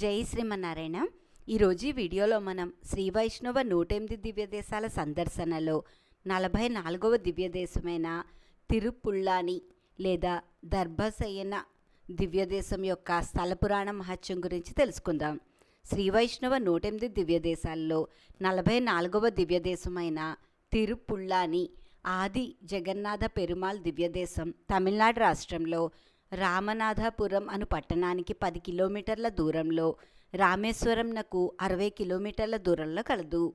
జై శ్రీమన్నారాయణ. ఈరోజు ఈ వీడియోలో మనం శ్రీ వైష్ణవ నూటెనిమిది దివ్యదేశాల సందర్శనలో నలభై నాలుగవ దివ్యదేశమైన తిరుపుళ్ళాని లేదా దర్భశయన దివ్యదేశం యొక్క స్థల పురాణ మహత్యం గురించి తెలుసుకుందాం. శ్రీ వైష్ణవ నూటెనిమిది దివ్యదేశాల్లో నలభై నాలుగవ దివ్యదేశమైన తిరుపుళ్ళాని ఆది జగన్నాథ పెరుమాళ్ దివ్యదేశం తమిళనాడు రాష్ట్రంలో రామనాథపురం అను పట్టణానికి పది కిలోమీటర్ల దూరంలో రామేశ్వరంనకు అరవై కిలోమీటర్ల దూరంలో కలదు.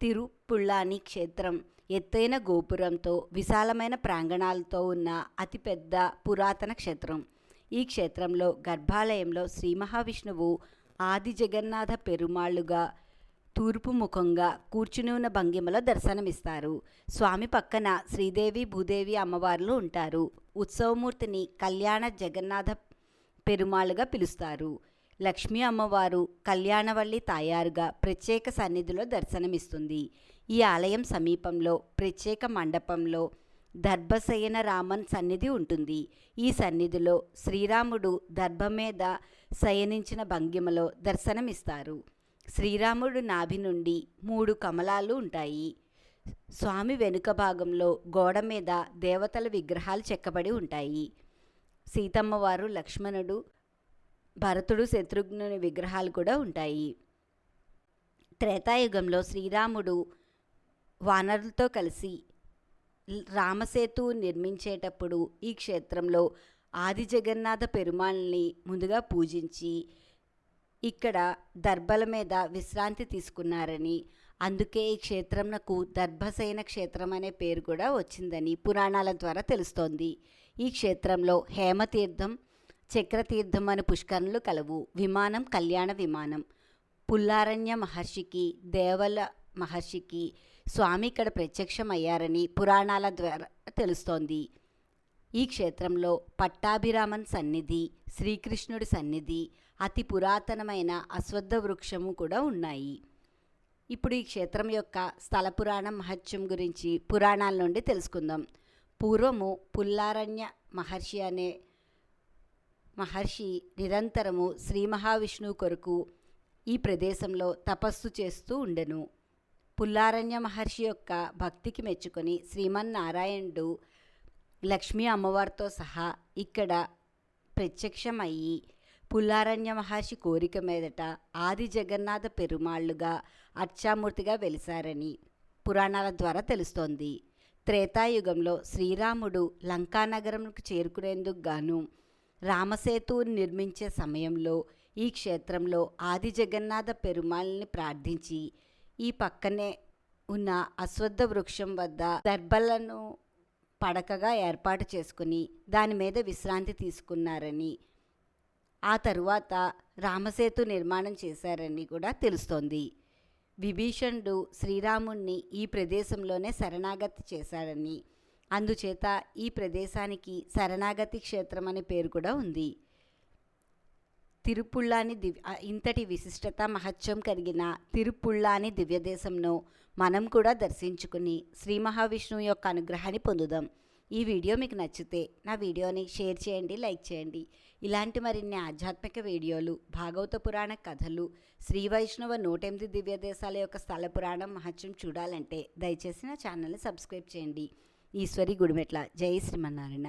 తిరుపుళ్ళాని క్షేత్రం ఎత్తైన గోపురంతో విశాలమైన ప్రాంగణాలతో ఉన్న అతిపెద్ద పురాతన క్షేత్రం. ఈ క్షేత్రంలో గర్భాలయంలో శ్రీ మహావిష్ణువు ఆది జగన్నాథ పెరుమాళ్ళుగా తూర్పు ముఖంగా కూర్చుని ఉన్న భంగిమలో దర్శనమిస్తారు. స్వామి పక్కన శ్రీదేవి భూదేవి అమ్మవార్లు ఉంటారు. ఉత్సవమూర్తిని కళ్యాణ జగన్నాథ పెరుమాళ్ళుగా పిలుస్తారు. లక్ష్మీ అమ్మవారు కళ్యాణవల్లి తాయారుగా ప్రత్యేక సన్నిధిలో దర్శనమిస్తుంది. ఈ ఆలయం సమీపంలో ప్రత్యేక మండపంలో దర్భశయన రామన్ సన్నిధి ఉంటుంది. ఈ సన్నిధిలో శ్రీరాముడు దర్భ మీద శయనించిన భంగిమలో దర్శనమిస్తారు. శ్రీరాముడు నాభి నుండి మూడు కమలాలు ఉంటాయి. స్వామి వెనుక భాగంలో గోడ మీద దేవతల విగ్రహాలు చెక్కబడి ఉంటాయి. సీతమ్మవారు లక్ష్మణుడు భరతుడు శత్రుఘ్నుని విగ్రహాలు కూడా ఉంటాయి. త్రేతాయుగంలో శ్రీరాముడు వానరులతో కలిసి రామసేతు నిర్మించేటప్పుడు ఈ క్షేత్రంలో ఆది జగన్నాథ పెరుమాళ్ళని ముందుగా పూజించి ఇక్కడ దర్భల మీద విశ్రాంతి తీసుకున్నారని అందుకే ఈ క్షేత్రంనకు దర్భసేన క్షేత్రం అనే పేరు కూడా వచ్చిందని పురాణాల ద్వారా తెలుస్తోంది. ఈ క్షేత్రంలో హేమతీర్థం చక్రతీర్థం అనే పుష్కరణలు కలవు. విమానం కళ్యాణ విమానం. పుల్లారణ్య మహర్షికి దేవల మహర్షికి స్వామి ఇక్కడ ప్రత్యక్షమయ్యారని పురాణాల ద్వారా తెలుస్తోంది. ఈ క్షేత్రంలో పట్టాభిరామన్ సన్నిధి శ్రీకృష్ణుడి సన్నిధి అతి పురాతనమైన అశ్వత్థ వృక్షము కూడా ఉన్నాయి. ఇప్పుడు ఈ క్షేత్రం యొక్క స్థల పురాణ మహత్యం గురించి పురాణాల నుండి తెలుసుకుందాం. పూర్వము పుల్లారణ్య మహర్షి అనే మహర్షి నిరంతరము శ్రీ మహావిష్ణువు కొరకు ఈ ప్రదేశంలో తపస్సు చేస్తూ ఉండెను. పుల్లారణ్య మహర్షి యొక్క భక్తికి మెచ్చుకొని శ్రీమన్నారాయణుడు లక్ష్మీ అమ్మవారితో సహా ఇక్కడ ప్రత్యక్షమయ్యి పుల్లారణ్య మహర్షి కోరిక మీదట ఆది జగన్నాథ పెరుమాళ్ళుగా అర్చామూర్తిగా వెలిశారని పురాణాల ద్వారా తెలుస్తోంది. త్రేతాయుగంలో శ్రీరాముడు లంకానగరంకు చేరుకునేందుకు గాను రామసేతువుని నిర్మించే సమయంలో ఈ క్షేత్రంలో ఆది జగన్నాథ పెరుమాళ్ళని ప్రార్థించి ఈ పక్కనే ఉన్న అశ్వద్ధ వృక్షం వద్ద దర్భలను పడకగా ఏర్పాటు చేసుకుని దాని మీద విశ్రాంతి తీసుకున్నారని ఆ తరువాత రామసేతు నిర్మాణం చేశారని కూడా తెలుస్తోంది. విభీషణుడు శ్రీరాముణ్ణి ఈ ప్రదేశంలోనే శరణాగతి చేశాడని అందుచేత ఈ ప్రదేశానికి శరణాగతి క్షేత్రం అనే పేరు కూడా ఉంది. తిరుపుళ్ళాని దివ్య ఇంతటి విశిష్టత మహత్యం కలిగిన తిరుపుళ్ళాని దివ్యదేశంను మనం కూడా దర్శించుకుని శ్రీ మహావిష్ణువు యొక్క అనుగ్రహాన్ని పొందుదాం. ఈ వీడియో మీకు నచ్చితే నా వీడియోని షేర్ చేయండి లైక్ చేయండి. ఇలాంటి మరిన్ని ఆధ్యాత్మిక వీడియోలు భాగవత పురాణ కథలు శ్రీ వైష్ణవ నూటెనిమిది దివ్యదేశాల యొక్క స్థల పురాణం మహత్యం చూడాలంటే దయచేసి నా ఛానల్ని సబ్స్క్రైబ్ చేయండి. ఈశ్వరి గుడిమెట్ల. జై శ్రీమన్నారాయణ.